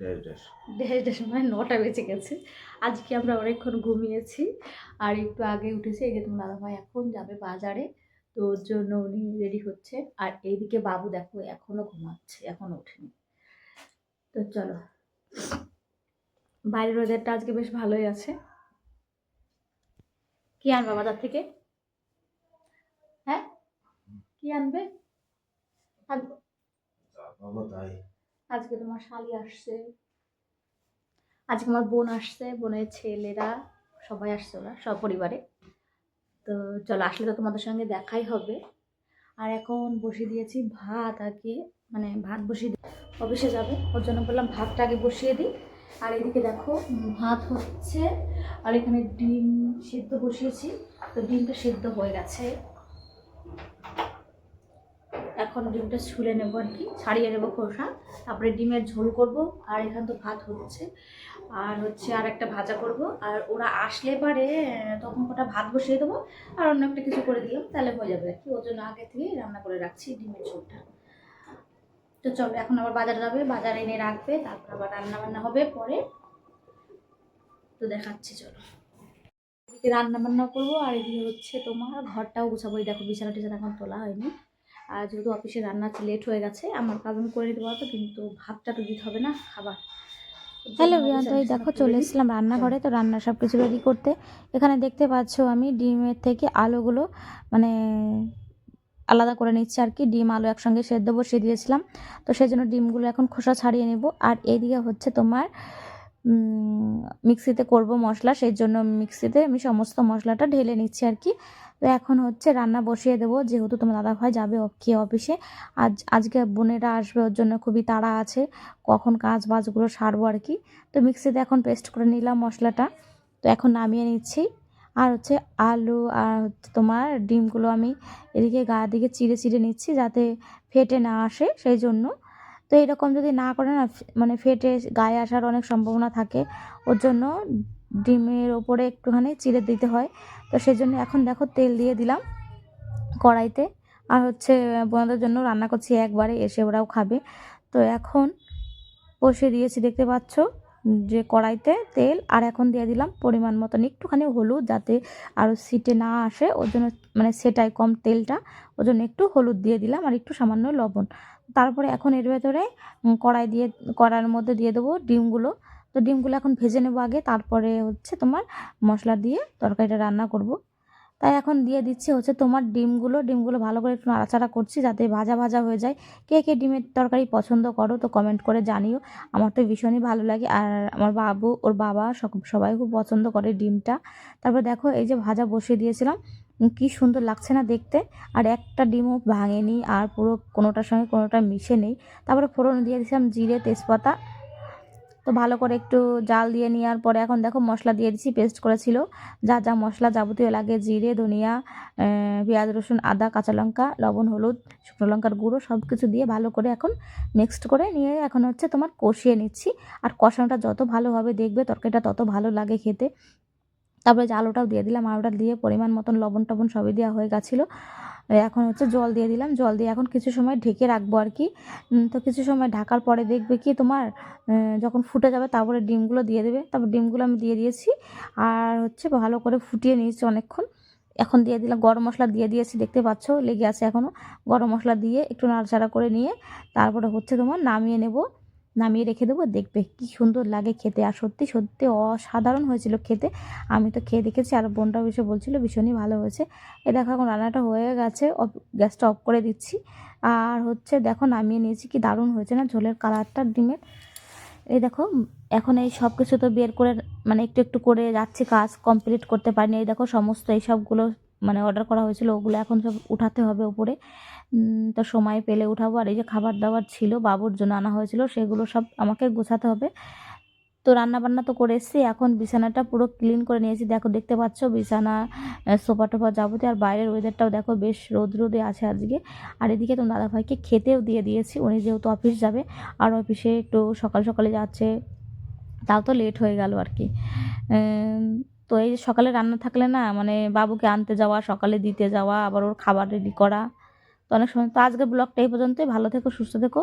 দেড়টার সময় নটা বেজে গেছে। আজকে আমরা অনেকক্ষণ ঘুমিয়েছি। আর একটু আগে উঠেছি। এই যে তোমার দাদাভাই এখন যাবে বাজারে। তো ওর জন্য উনি রেডি হচ্ছে। আর এইদিকে বাবু দেখো এখনও ঘুমাচ্ছে এখনও ওঠেনি। তো চলো। বাইরের ওয়েদারটা আজকে বেশ ভালোই আছে। কি আনবে বাজার থেকে? হ্যাঁ? কি আনবে? বাবা তাই। আজকে তোমার শালি আসছে। আজকে আমার বোন আসছে, বোনের ছেলেরা, সবাই আসছে ওরা সপরিবারে তো চলো, আসলে তো তোমাদের সঙ্গে দেখাই হবে। আর এখন বসিয়ে দিয়েছি ভাত কি মানে ভাত বসিয়ে দিই অফিসে যাবে, ওর জন্য বললাম ভাতটা আগে বসিয়ে দিই। আর এদিকে দেখো, ভাত হচ্ছে, আর এখানে ডিম সিদ্ধ বসিয়েছি। তো ডিমটা সিদ্ধ হয়ে গেছে। এখন ডিমটা ছুলে নেব আর কি, ছাড়িয়ে নেব খোসা। তারপরে ডিমের ঝোল করব, আর এখান তো ভাত হচ্ছে। আর হচ্ছে আর একটা ভাজা করব। আর ওরা আসলে পারে, তখন ওটা ভাত বসিয়ে দেবো, আর অন্য একটা কিছু করে দিলাম, তাহলে হয়ে যাবে আর কি। ওর জন্য আগে থেকে রান্না করে রাখছি ডিমের ঝোলটা। তো চলো, এখন আবার বাজার যাবে, বাজার এনে রাখবে, তারপর আবার রান্না বান্না হবে পরে। তো দেখাচ্ছি, চলো। রান্না বান্না করব, আর এদিকে হচ্ছে তোমার ঘরটাও গুছাবো। দেখো বিছানা টিছানা এখন তোলা হয়নি। আর যেহেতু অফিসে রান্না লেট হয়ে গেছে আমার কাজ আমি করে দিতে পারব কিন্তু ভাতটা তো দিতে হবে না খাবার। হ্যালো বিয়ান তো এই দেখো চলে এসেছিলাম রান্নাঘরে তো রান্না সব কিছু রেডি করতে। এখানে দেখতে পাচ্ছ আমি ডিমের থেকে আলুগুলো মানে আলাদা করে নিচ্ছি আর কি। ডিম আলু একসঙ্গে সেদ্ধ বসিয়ে দিয়েছিলাম তো সেই জন্য ডিমগুলো এখন খোসা ছাড়িয়ে নেব। আর এইদিকে হচ্ছে তোমার মিক্সিতে করব মশলা, সেই জন্য মিক্সিতে আমি সমস্ত মশলাটা ঢেলে নিচ্ছি আর কি। তো এখন হচ্ছে রান্না বসিয়ে দেবো, যেহেতু তোমার দাদা ভাই যাবে খেয়ে অফিসে আজ, আজকে বোনেরা আসবে, ওর জন্য খুবই তাড়া আছে, কখন কাজ বাজগুলো সারবো আর কি। তো মিক্সিতে এখন পেস্ট করে নিলাম মশলাটা, তো এখন নামিয়ে নিচ্ছি। আর হচ্ছে আলু আর হচ্ছে তোমার ডিমগুলো আমি এদিকে গা দিকে চিড়ে চিড়ে নিচ্ছি, যাতে ফেটে না আসে, সেই জন্য তো এরকম যদি না করে না মানে ফেটে গায়ে আসার অনেক সম্ভাবনা থাকে, ওর জন্য ডিমের ওপরে একটুখানি চিড়ে দিতে হয়। তো সেই জন্য এখন দেখো তেল দিয়ে দিলাম কড়াইতে। আর হচ্ছে বোনাদের জন্য রান্না করছি একবারে, এসে ওরাও খাবে। তো এখন বসে দিয়েছি, দেখতে পাচ্ছ? যে কড়াইতে তেল আর এখন দিয়ে দিলাম পরিমাণ মতন একটুখানি হলুদ যাতে আরও সিটে না আসে। ওর জন্য মানে সেটাই কম তেলটা। ওর জন্য একটু হলুদ দিয়ে দিলাম আর একটু সামান্য লবণ। তারপরে এখন এর ভেতরে কড়াই দিয়ে, কড়াইয়ের মধ্যে দিয়ে দেবো ডিমগুলো। তো ডিমগুলো এখন ভেজে নেব আগে। তারপরে হচ্ছে তোমার মশলা দিয়ে তরকারিটা রান্না করব। তাই এখন দিয়ে দিচ্ছি হচ্ছে তোমার ডিমগুলো ডিমগুলো ভালো করে একটু নাড়াচাড়া করছি যাতে ভাজা ভাজা হয়ে যায়। কে কে ডিমের তরকারি পছন্দ করো তো কমেন্ট করে জানিও। আমার তো ভীষণই ভালো লাগে আর আমার বাবু, ওর বাবা সবাই খুব পছন্দ করে ডিমটা। তারপর দেখো এই যে ভাজা বসিয়ে দিয়েছিলাম। কি সুন্দর লাগছে না দেখতে। আর একটা ডিমও ভাঙেনি আর পুরো কোনোটার সঙ্গে কোনোটা মিশে নেই। তারপরে ফোড়ন দিয়ে দিয়েছিলাম জিরে তেজপাতা। তো ভালো করে একটু জাল দিয়ে নেওয়ার পরে এখন দেখো মশলা দিয়ে দিচ্ছি পেস্ট করেছিল। যা যা মশলা যাবতীয় লাগে, জিরে, ধনিয়া পেঁয়াজ, রসুন, আদা, কাঁচা লঙ্কা, লবণ, হলুদ, শুকনো লঙ্কার গুঁড়ো সব কিছু দিয়ে ভালো করে এখন মিক্সড করে নিয়ে এখন হচ্ছে তোমার কষিয়ে নিচ্ছি। আর কষানোটা যত ভালোভাবে দেখবে তরকারিটা তত ভালো লাগে খেতে। তারপরে যে আলুটাও দিয়ে দিলাম, আলুটা দিয়ে পরিমাণ মতন লবণ টবণ সবই দেওয়া হয়ে গেছিল। এখন হচ্ছে জল দিয়ে দিলাম। জল দিয়ে এখন কিছু সময় ঢেকে রাখব আর কি। তো কিছু সময় ঢাকার পরে দেখবে কি তোমার যখন ফুটে যাবে তারপরে ডিমগুলো দিয়ে দেবে। তারপর ডিমগুলো আমি দিয়ে দিয়েছি আর হচ্ছে ভালো করে ফুটিয়ে নিয়েছি অনেকক্ষণ। এখন দিয়ে দিলাম, গরম মশলা দিয়ে দিয়েছি, দেখতে পাচ্ছ? লেগে আছে এখনও গরম মশলা দিয়ে একটু নাড়াচাড়া করে নিয়ে তারপরে হচ্ছে তোমার নামিয়ে নেব। নামিয়ে রেখে দেবো। দেখবে কি সুন্দর লাগে খেতে। আর সত্যি সত্যি অসাধারণ হয়েছিল খেতে। আমি তো খেয়ে দেখেছি। আর বোনটাও এসে বলছিল, ভীষণই ভালো হয়েছে। এ দেখো, এখন রান্নাটা হয়ে গেছে। গ্যাসটা অফ করে দিচ্ছি। আর হচ্ছে দেখো, নামিয়ে নিয়েছি। কি দারুণ হয়েছে না? ঝোলের কালারটা ডিমের। এই দেখো, এখন এই সব কিছু তো বের করে মানে একটু একটু করে যাচ্ছি কাজ কমপ্লিট করতে পারিনি। এই দেখো, সমস্ত এই সবগুলো মানে অর্ডার করা হয়েছিল, ওগুলো এখন সব উঠাতে হবে ওপরে তো সময় পেলে উঠাবো। আর এই যে খাবার দাবার ছিল, বাবুর জন্য আনা হয়েছিল, সেগুলো সব আমাকে গোছাতে হবে। তো রান্না বান্না তো করে এসেছি, এখন বিছানাটা পুরো ক্লিন করে নিয়েছি। দেখো, দেখতে পাচ্ছ বিছানা সোফা টোফা যাবতীয়। আর বাইরের ওয়েদারটাও দেখো, বেশ রোদ রোদে আছে আজকে। আর এদিকে তো দাদাভাইকে খেতেও দিয়ে দিয়েছি, উনি যেহেতু অফিস যাবে, আর অফিসে একটু সকাল সকালে যাচ্ছে, তাও তো লেট হয়ে গেল আর কি। তো এই সকালে রান্না থাকলে না মানে বাবুকে আনতে যাওয়া, সকালে দিতে যাওয়া, আবার ওর খাবার রেডি করা। তো অনেক সময়, তো আজকে ব্লগটা এই পর্যন্তই। ভালো থেকো, সুস্থ থেকো।